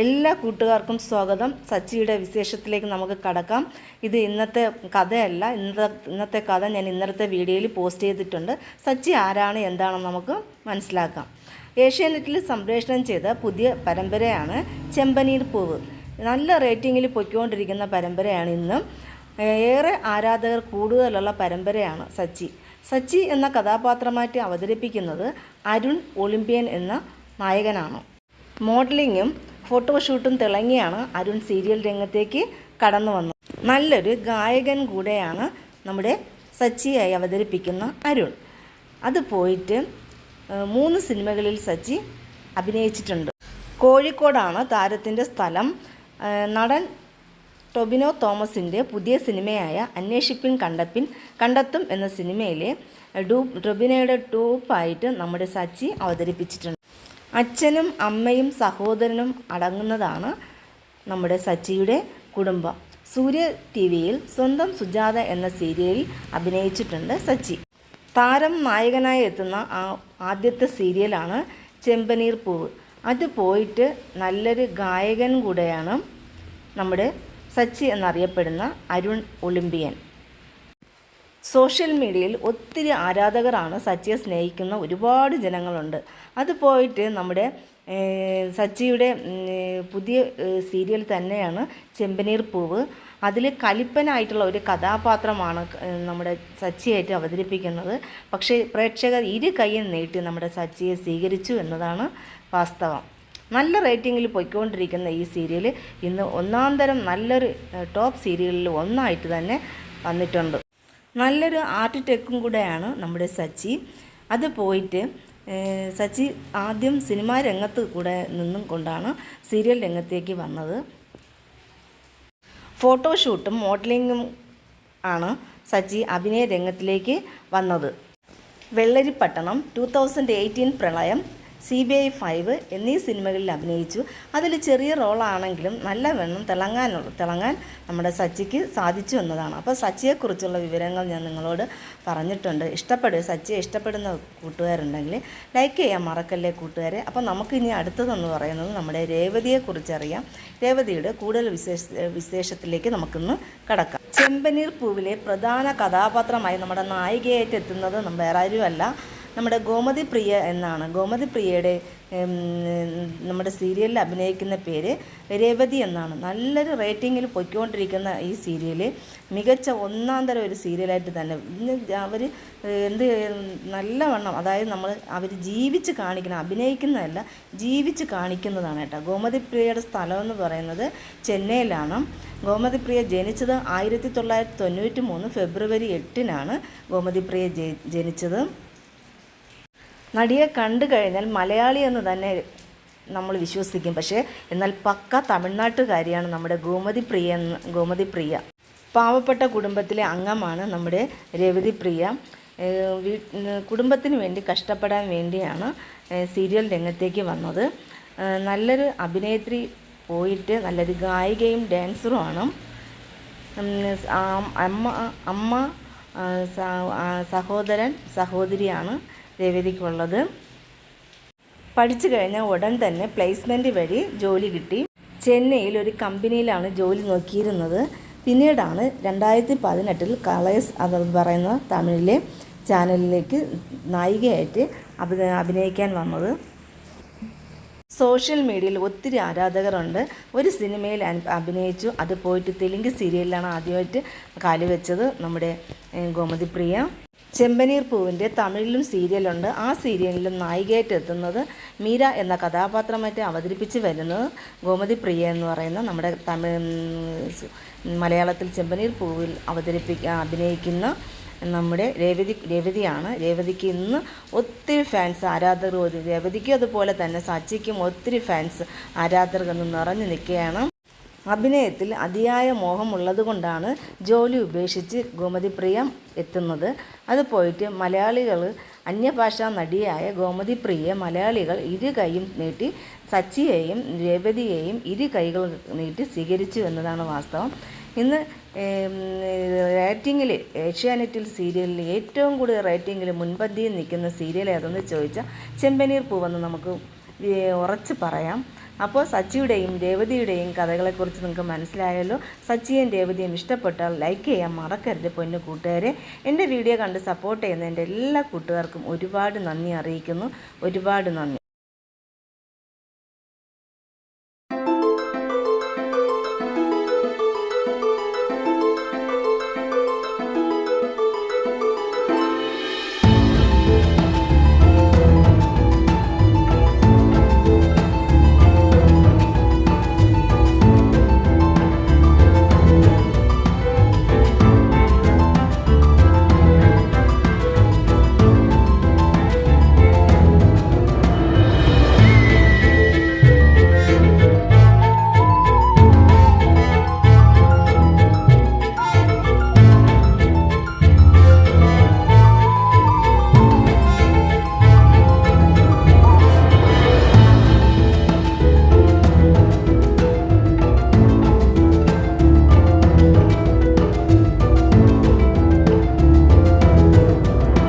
എല്ലാ കൂട്ടുകാർക്കും സ്വാഗതം. സച്ചിയുടെ വിശേഷത്തിലേക്ക് നമുക്ക് കടക്കാം. ഇത് ഇന്നത്തെ കഥയല്ല. ഇന്നത്തെ ഇന്നത്തെ കഥ ഞാൻ ഇന്നലത്തെ വീഡിയോയിൽ പോസ്റ്റ് ചെയ്തിട്ടുണ്ട്. സച്ചി ആരാണ് എന്താണെന്ന് നമുക്ക് മനസ്സിലാക്കാം. ഏഷ്യാനെറ്റിൽ സംപ്രേഷണം ചെയ്ത പുതിയ പരമ്പരയാണ് ചെമ്പനീർ പൂവ്. നല്ല റേറ്റിങ്ങിൽ പൊയ്ക്കൊണ്ടിരിക്കുന്ന പരമ്പരയാണ് ഇന്ന്. ഏറെ ആരാധകർ കൂടുതലുള്ള പരമ്പരയാണ് സച്ചി. സച്ചി എന്ന കഥാപാത്രമായിട്ട് അവതരിപ്പിക്കുന്നത് അരുൺ ഒളിമ്പ്യൻ എന്ന നായകനാണ്. മോഡലിങ്ങും ഫോട്ടോഷൂട്ടും തിളങ്ങിയാണ് അരുൺ സീരിയൽ രംഗത്തേക്ക് കടന്നു വന്നത് നല്ലൊരു ഗായകൻ കൂടെയാണ് നമ്മുടെ സച്ചിയായി അവതരിപ്പിക്കുന്ന അരുൺ. അത് പോയിട്ട് മൂന്ന് സിനിമകളിൽ സച്ചി അഭിനയിച്ചിട്ടുണ്ട്. കോഴിക്കോടാണ് താരത്തിന്റെ സ്ഥലം. നടൻ ടൊബിനോ തോമസിന്റെ പുതിയ സിനിമയായ അന്വേഷിപ്പിൻ കണ്ടപ്പിൻ കണ്ടെത്തും എന്ന സിനിമയിലെ ഡൂ ടൊബിനോയുടെ ഡൂപ്പായിട്ട് നമ്മുടെ സച്ചി അവതരിപ്പിച്ചിട്ടുണ്ട്. അച്ഛനും അമ്മയും സഹോദരനും അടങ്ങുന്നതാണ് നമ്മുടെ സച്ചിയുടെ കുടുംബം. സൂര്യ ടി വിയിൽ സ്വന്തം സുജാത എന്ന സീരിയലിൽ അഭിനയിച്ചിട്ടുണ്ട് സച്ചി. താരം നായകനായി എത്തുന്ന ആ ആദ്യത്തെ സീരിയലാണ് ചെമ്പനീർ പൂവ്. അത് പോയിട്ട് നല്ലൊരു ഗായകൻ കൂടെയാണ് നമ്മുടെ സച്ചി എന്നറിയപ്പെടുന്ന അരുൺ ഒളിമ്പിയൻ. സോഷ്യൽ മീഡിയയിൽ ഒത്തിരി ആരാധകരാണ് സച്ചിയെ സ്നേഹിക്കുന്ന ഒരുപാട് ജനങ്ങളുണ്ട്. അത് പോയിട്ട് നമ്മുടെ സച്ചിയുടെ പുതിയ സീരിയൽ തന്നെയാണ് ചെമ്പനീർ പൂവ്. അതിൽ കലിപ്പനായിട്ടുള്ള ഒരു കഥാപാത്രമാണ് നമ്മുടെ സച്ചിയായിട്ട് അവതരിപ്പിക്കുന്നത്. പക്ഷേ പ്രേക്ഷകർ ഇരു കൈയും നീട്ടി നമ്മുടെ സച്ചിയെ സ്വീകരിച്ചു എന്നതാണ് വാസ്തവം. നല്ല റേറ്റിങ്ങിൽ പോയിക്കൊണ്ടിരിക്കുന്ന ഈ സീരിയൽ ഇന്ന് ഒന്നാം തരം നല്ലൊരു ടോപ്പ് സീരിയലിൽ ഒന്നായിട്ട് തന്നെ വന്നിട്ടുണ്ട്. നല്ലൊരു ആർട്ട് ടെക്കും കൂടെയാണ് നമ്മുടെ സച്ചി. അത് പോയിട്ട് സച്ചി ആദ്യം സിനിമാ രംഗത്ത് കൂടെ നിന്നും കൊണ്ടാണ് സീരിയൽ രംഗത്തേക്ക് വന്നത്. ഫോട്ടോഷൂട്ടും മോഡലിങ്ങും ആണ് സച്ചി അഭിനയ രംഗത്തിലേക്ക് വന്നത്. വെള്ളരിപ്പട്ടണം ടു തൗസൻഡ് എയ്റ്റീൻ പ്രളയം സി ബി ഐ ഫൈവ് എന്നീ സിനിമകളിൽ അഭിനയിച്ചു. അതിൽ ചെറിയ റോളാണെങ്കിലും നല്ല വെണ്ണം തിളങ്ങാനുള്ള തിളങ്ങാൻ നമ്മുടെ സച്ചിക്ക് സാധിച്ചു എന്നതാണ്. അപ്പോൾ സച്ചിയെക്കുറിച്ചുള്ള വിവരങ്ങൾ ഞാൻ നിങ്ങളോട് പറഞ്ഞിട്ടുണ്ട്. ഇഷ്ടപ്പെടുക സച്ചിയെ ഇഷ്ടപ്പെടുന്ന കൂട്ടുകാരുണ്ടെങ്കിൽ ലൈക്ക് ചെയ്യാൻ മറക്കല്ലേ കൂട്ടുകാരെ? അപ്പോൾ നമുക്കിനി അടുത്തതെന്ന് പറയുന്നത് നമ്മുടെ രേവതിയെക്കുറിച്ചറിയാം. രേവതിയുടെ കൂടുതൽ വിശേഷ വിശേഷത്തിലേക്ക് നമുക്കിന്ന് കടക്കാം. ചെമ്പനീർ പൂവിലെ പ്രധാന കഥാപാത്രമായി നമ്മുടെ നായികയായിട്ട് എത്തുന്നത് വേറെ ആരുമല്ല നമ്മുടെ ഗോമതി പ്രിയ എന്നാണ്. ഗോമതി പ്രിയയുടെ നമ്മുടെ സീരിയലിൽ അഭിനയിക്കുന്ന പേര് രേവതി എന്നാണ്. നല്ലൊരു റേറ്റിങ്ങിൽ പൊയ്ക്കൊണ്ടിരിക്കുന്ന ഈ സീരിയൽ മികച്ച ഒന്നാം തരം ഒരു സീരിയലായിട്ട് തന്നെ ഇന്ന് അവർ എന്ത് നല്ലവണ്ണം അതായത് നമ്മൾ അവർ ജീവിച്ച് കാണിക്കണം അഭിനയിക്കുന്നതല്ല ജീവിച്ച് കാണിക്കുന്നതാണ് കേട്ടോ. ഗോമതി പ്രിയയുടെ സ്ഥലം എന്ന് പറയുന്നത് ചെന്നൈയിലാണ്. ഗോമതി പ്രിയ ജനിച്ചത് ആയിരത്തി തൊള്ളായിരത്തി തൊണ്ണൂറ്റി മൂന്ന് ഫെബ്രുവരി എട്ടിനാണ് ഗോമതി പ്രിയ ജനിച്ചത്. നടിയെ കണ്ടു കഴിഞ്ഞാൽ മലയാളി എന്ന് തന്നെ നമ്മൾ വിശ്വസിക്കും. പക്ഷേ എന്നാൽ പക്ക തമിഴ്നാട്ടുകാരിയാണ് നമ്മുടെ ഗോമതി പ്രിയ ഗോമതി പ്രിയ. പാവപ്പെട്ട കുടുംബത്തിലെ അംഗമാണ് നമ്മുടെ രവതി പ്രിയ. കുടുംബത്തിന് വേണ്ടി കഷ്ടപ്പെടാൻ വേണ്ടിയാണ് സീരിയൽ രംഗത്തേക്ക് വന്നത്. നല്ലൊരു അഭിനേത്രി പോയിട്ട് നല്ലൊരു ഗായികയും ഡാൻസറുമാണ് അമ്മ അമ്മ സഹോദരൻ സഹോദരിയാണ്. രേവതിക്കുള്ളത്. പഠിച്ചു കഴിഞ്ഞ ഉടൻ തന്നെ പ്ലേസ്മെന്റ് വഴി ജോലി കിട്ടി. ചെന്നൈയിൽ ഒരു കമ്പനിയിലാണ് ജോലി നോക്കിയിരുന്നത്. പിന്നീടാണ് രണ്ടായിരത്തി പതിനെട്ടിൽ കളേഴ്സ് അത് പറയുന്ന തമിഴിലെ ചാനലിലേക്ക് നായികയായിട്ട് അഭിനയിക്കാൻ വന്നത്. സോഷ്യൽ മീഡിയയിൽ ഒത്തിരി ആരാധകരുണ്ട്. ഒരു സിനിമയിൽ അഭിനയിച്ചു. അത് പോയിട്ട് തെലുങ്ക് സീരിയലിലാണ് ആദ്യമായിട്ട് കാലുവെച്ചത് നമ്മുടെ ഗോമതി പ്രിയ ചെമ്പനീർ പൂവിന്റെ തമിഴിലും സീരിയലുണ്ട്. ആ സീരിയലിലും നായികയായിട്ട് എത്തുന്നത് മീര എന്ന കഥാപാത്രമായിട്ട് അവതരിപ്പിച്ച് വരുന്നത് ഗോമതി പ്രിയ എന്ന് പറയുന്ന നമ്മുടെ തമിഴ് മലയാളത്തിൽ ചെമ്പനീർ പൂവിൽ അവതരിപ്പിക്ക അഭിനയിക്കുന്ന നമ്മുടെ രേവതി രേവതിയാണ്. രേവതിക്ക് ഇന്ന് ഒത്തിരി ഫാൻസ് ആരാധകർ രേവതിക്കും അതുപോലെ തന്നെ സച്ചിക്കും ഒത്തിരി ഫാൻസ് ആരാധകർ എന്ന് നിറഞ്ഞു നിൽക്കുകയാണ്. അഭിനയത്തിൽ അതിയായ മോഹമുള്ളതുകൊണ്ടാണ് ജോലി ഉപേക്ഷിച്ച് ഗോമതി പ്രിയം എത്തുന്നത്. അത് പോയിട്ട് മലയാളികൾ അന്യഭാഷാ നടിയായ ഗോമതി പ്രിയയെ മലയാളികൾ ഇരു കൈയും നീട്ടി സച്ചിയെയും രേവതിയെയും ഇരു കൈകൾ നീട്ടി സ്വീകരിച്ചു എന്നതാണ് വാസ്തവം. ഇന്ന് റേറ്റിങ്ങിൽ ഏഷ്യാനെറ്റിൽ സീരിയലിൽ ഏറ്റവും കൂടുതൽ റേറ്റിങ്ങിൽ മുൻപന്തിയിൽ നിൽക്കുന്ന സീരിയൽ ഏതെന്ന് ചോദിച്ചാൽ ചെമ്പനീർ പൂവെന്ന് നമുക്ക് ഉറച്ച് പറയാം. അപ്പോൾ സച്ചിയുടെയും രേവതിയുടെയും കഥകളെക്കുറിച്ച് നിങ്ങൾക്ക് മനസ്സിലായല്ലോ. സച്ചിയും രേവതിയും ഇഷ്ടപ്പെട്ടാൽ ലൈക്ക് ചെയ്യാൻ മറക്കരുത് പൊന്നു കൂട്ടുകാരെ. എന്റെ വീഡിയോ കണ്ട് സപ്പോർട്ട് ചെയ്യുന്ന എന്റെ എല്ലാ കൂട്ടുകാർക്കും ഒരുപാട് നന്ദി അറിയിക്കുന്നു. ഒരുപാട് നന്ദി.